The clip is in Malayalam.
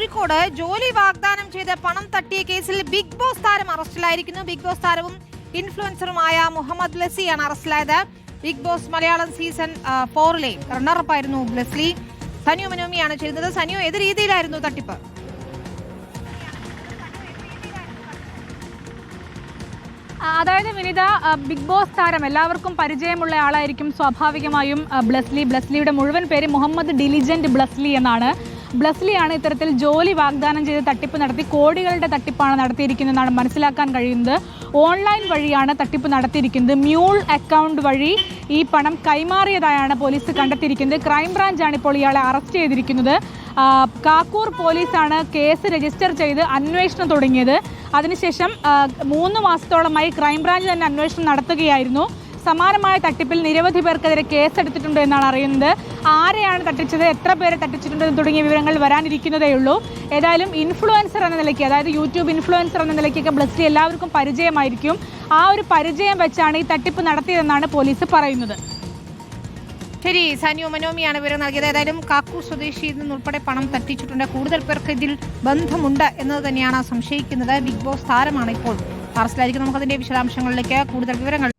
കോഴിക്കോട് ജോലി വാഗ്ദാനം ചെയ്ത് പണം തട്ടിയ കേസിൽ ബിഗ് ബോസ് താരം അറസ്റ്റിലായിരിക്കുന്നു. ബിഗ് ബോസ് താരവും ഇൻഫ്ലുവൻസറുമായ മുഹമ്മദ് ലസിയാണ് അറസ്റ്റിലായത്. ബിഗ് ബോസ് മലയാളം സീസൺ ഫോറിലെ റണ്ണറപ്പായിരുന്നു ബ്ലസ്ലി സനിയു മനോമിയാണ് ചെയ്യുന്നത് സനിയോ ഏത് രീതിയിലായിരുന്നു തട്ടിപ്പ്? അതായത് വിനിത ബിഗ് ബോസ് താരം എല്ലാവർക്കും പരിചയമുള്ള ആളായിരിക്കും സ്വാഭാവികമായും ബ്ലസ്ലി ബ്ലസ്ലിയുടെ മുഴുവൻ പേര് മുഹമ്മദ് ഡിലിജന്റ് ബ്ലസ്ലി എന്നാണ്. ബ്ലസ്ലിയാണ് ഇത്തരത്തിൽ ജോലി വാഗ്ദാനം ചെയ്ത് തട്ടിപ്പ് നടത്തി കോടികളുടെ തട്ടിപ്പാണ് നടത്തിയിരിക്കുന്നതെന്നാണ് മനസ്സിലാക്കാൻ കഴിയുന്നത്. ഓൺലൈൻ വഴിയാണ് തട്ടിപ്പ് നടത്തിയിരിക്കുന്നത്. മ്യൂൾ അക്കൗണ്ട് വഴി ഈ പണം കൈമാറിയതായാണ് പോലീസ് കണ്ടെത്തിയിരിക്കുന്നത്. ക്രൈംബ്രാഞ്ചാണ് ഇപ്പോൾ ഇയാളെ അറസ്റ്റ് ചെയ്തിരിക്കുന്നത്. കാക്കൂർ പോലീസാണ് കേസ് രജിസ്റ്റർ ചെയ്ത് അന്വേഷണം തുടങ്ങിയത്. അതിനുശേഷം മൂന്ന് മാസത്തോളമായി ക്രൈംബ്രാഞ്ച് തന്നെ അന്വേഷണം നടത്തുകയായിരുന്നു. സമാനമായ തട്ടിപ്പിൽ നിരവധി പേർക്കെതിരെ കേസെടുത്തിട്ടുണ്ട് എന്നാണ് അറിയുന്നത്. ആരെയാണ് തട്ടിച്ചത്? എത്ര പേരെ തട്ടിച്ചിട്ടുണ്ട് തുടങ്ങിയ വിവരങ്ങൾ വരാനിരിക്കുന്നതേ ഉള്ളൂ. ഏതായാലും ഇൻഫ്ലുവൻസർ എന്ന നിലയ്ക്ക് അതായത് യൂട്യൂബ് ഇൻഫ്ലുവൻസർ എന്ന നിലയ്ക്കൊക്കെ ബ്ലസ്റ്റി എല്ലാവർക്കും പരിചയമായിരിക്കും. ആ ഒരു പരിചയം വെച്ചാണ് ഈ തട്ടിപ്പ് നടത്തിയതെന്നാണ് പോലീസ് പറയുന്നത്. ശരി സാനിയോ മനോമിയാണ് വിവരം നൽകിയത്. ഏതായാലും കാക്കു സ്വദേശിയിൽ നിന്നുൾപ്പെടെ പണം തട്ടിച്ചിട്ടുണ്ട്. കൂടുതൽ പേർക്ക് ഇതിൽ ബന്ധമുണ്ട് എന്നത് തന്നെയാണ് സംശയിക്കുന്നത്. ബിഗ് ബോസ് താരമാണ് ഇപ്പോൾ. അറസ്റ്റിലായിരിക്കും നമുക്കതിന്റെ വിശദാംശങ്ങളിലേക്ക് കൂടുതൽ വിവരങ്ങൾ